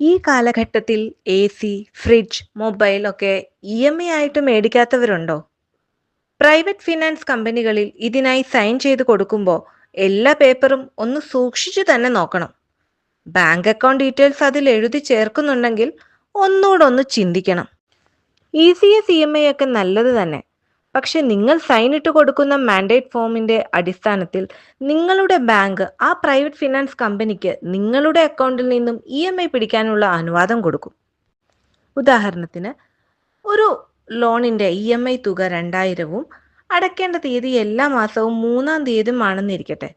ഈ കാലഘട്ടത്തിൽ A C fridge mobile ഒക്കെ ഇ എം ഐ ആയിട്ട് മേടിക്കാത്തവരുണ്ടോ? പ്രൈവറ്റ് ഫിനാൻസ് കമ്പനികളിൽ ഇതിനായി സൈൻ ചെയ്ത് കൊടുക്കുമ്പോൾ എല്ലാ പേപ്പറും ഒന്ന് സൂക്ഷിച്ചു തന്നെ നോക്കണം. ബാങ്ക് അക്കൗണ്ട് ഡീറ്റെയിൽസ് അതിൽ എഴുതി ചേർക്കുന്നുണ്ടെങ്കിൽ ഒന്നുകൂടെ ഒന്ന് ചിന്തിക്കണം. E C S E M I ഒക്കെ നല്ലത് തന്നെ. പക്ഷെ നിങ്ങൾ സൈൻ ഇട്ട് കൊടുക്കുന്ന മാൻഡേറ്റ് ഫോമിന്റെ അടിസ്ഥാനത്തിൽ നിങ്ങളുടെ ബാങ്ക് ആ പ്രൈവറ്റ് ഫിനാൻസ് കമ്പനിക്ക് നിങ്ങളുടെ അക്കൗണ്ടിൽ നിന്നും ഇ എം ഐ പിടിക്കാനുള്ള അനുവാദം കൊടുക്കും. ഉദാഹരണത്തിന് ഒരു ലോണിന്റെ ഇ എം ഐ തുക രണ്ടായിരവും അടയ്ക്കേണ്ട തീയതി എല്ലാ മാസവും മൂന്നാം തീയതിയുമാണെന്നിരിക്കട്ടെ.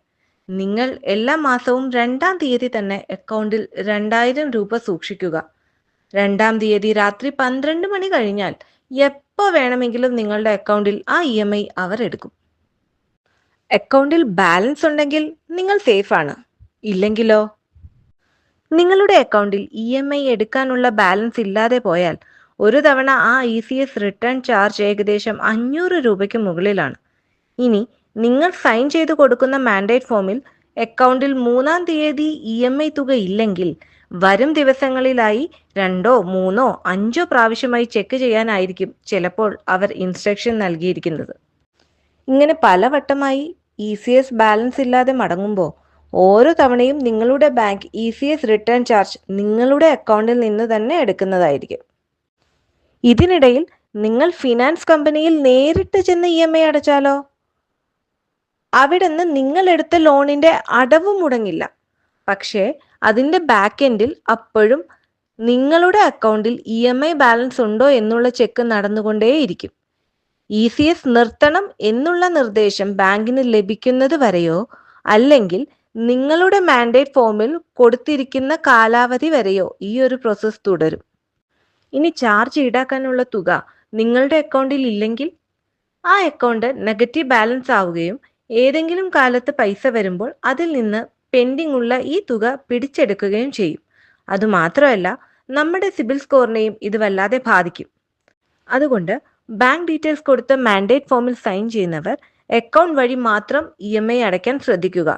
നിങ്ങൾ എല്ലാ മാസവും രണ്ടാം തീയതി തന്നെ അക്കൗണ്ടിൽ രണ്ടായിരം രൂപ സൂക്ഷിക്കുക. രണ്ടാം തീയതി രാത്രി പന്ത്രണ്ട് മണി കഴിഞ്ഞാൽ എപ്പോൾ വേണമെങ്കിലും നിങ്ങളുടെ അക്കൗണ്ടിൽ ആ ഇ എം ഐ അവർ എടുക്കും. അക്കൗണ്ടിൽ ബാലൻസ് ഉണ്ടെങ്കിൽ നിങ്ങൾ സേഫ് ആണ്. ഇല്ലെങ്കിലോ? നിങ്ങളുടെ അക്കൗണ്ടിൽ ഇ എം ഐ എടുക്കാനുള്ള ബാലൻസ് ഇല്ലാതെ പോയാൽ ഒരു തവണ ആ E C S return charge ഏകദേശം അഞ്ഞൂറ് രൂപയ്ക്ക് മുകളിലാണ്. ഇനി നിങ്ങൾ സൈൻ ചെയ്ത് കൊടുക്കുന്ന മാൻഡേറ്റ് ഫോമിൽ അക്കൗണ്ടിൽ മൂന്നാം തീയതി ഇ എം ഐ തുക ഇല്ലെങ്കിൽ വരും ദിവസങ്ങളിലായി രണ്ടോ മൂന്നോ അഞ്ചോ പ്രാവശ്യമായി ചെക്ക് ചെയ്യാനായിരിക്കും ചിലപ്പോൾ അവർ ഇൻസ്ട്രക്ഷൻ നൽകിയിരിക്കുന്നത്. ഇങ്ങനെ പലവട്ടമായി ഇ സി എസ് ബാലൻസ് ഇല്ലാതെ മടങ്ങുമ്പോൾ ഓരോ തവണയും നിങ്ങളുടെ bank E C S return charge നിങ്ങളുടെ അക്കൗണ്ടിൽ നിന്ന് തന്നെ എടുക്കുന്നതായിരിക്കും. ഇതിനിടയിൽ നിങ്ങൾ ഫിനാൻസ് കമ്പനിയിൽ നേരിട്ട് ചെന്ന് ഇ എം ഐ അടച്ചാലോ? അവിടുന്ന് നിങ്ങൾ എടുത്ത ലോണിന്റെ അടവ് മുടങ്ങില്ല. പക്ഷേ അതിന്റെ ബാക്ക് എൻഡിൽ അപ്പോഴും നിങ്ങളുടെ അക്കൗണ്ടിൽ ഇ എം ഐ ബാലൻസ് ഉണ്ടോ എന്നുള്ള ചെക്ക് നടന്നുകൊണ്ടേയിരിക്കും. ഇ സി എസ് നിർത്തണം എന്നുള്ള നിർദ്ദേശം ബാങ്കിന് ലഭിക്കുന്നത് വരെയോ അല്ലെങ്കിൽ നിങ്ങളുടെ മാൻഡേറ്റ് ഫോമിൽ കൊടുത്തിരിക്കുന്ന കാലാവധി വരെയോ ഈ ഒരു പ്രോസസ്സ് തുടരും. ഇനി ചാർജ് ഈടാക്കാനുള്ള തുക നിങ്ങളുടെ അക്കൗണ്ടിൽ ഇല്ലെങ്കിൽ ആ അക്കൗണ്ട് നെഗറ്റീവ് ബാലൻസ് ആവുകയും ഏതെങ്കിലും കാലത്ത് പൈസ വരുമ്പോൾ അതിൽ നിന്ന് പെൻഡിംഗ് ഉള്ള ഈ തുക പിടിച്ചെടുക്കുകയും ചെയ്യും. അതുമാത്രമല്ല നമ്മുടെ സിബിൽ സ്കോറിനെയും ഇത് വല്ലാതെ ബാധിക്കും. അതുകൊണ്ട് ബാങ്ക് ഡീറ്റെയിൽസ് കൊടുത്ത മാൻഡേറ്റ് ഫോമിൽ സൈൻ ചെയ്യുന്നവർ അക്കൗണ്ട് വഴി മാത്രം ഇ എം ഐ അടയ്ക്കാൻ ശ്രദ്ധിക്കുക.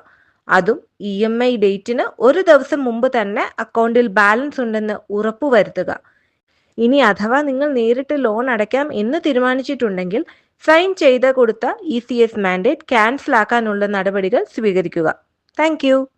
അതും ഇ എം ഐ ഡേറ്റിന് ഒരു ദിവസം മുമ്പ് തന്നെ അക്കൗണ്ടിൽ ബാലൻസ് ഉണ്ടെന്ന് ഉറപ്പുവരുത്തുക ഇനി അഥവാ നിങ്ങൾ നേരിട്ട് ലോൺ അടയ്ക്കാം എന്ന് തീരുമാനിച്ചിട്ടുണ്ടെങ്കിൽ സൈൻ ചെയ്ത് കൊടുത്ത E C S mandate cancel ആക്കാനുള്ള നടപടികൾ സ്വീകരിക്കുക. Thank you.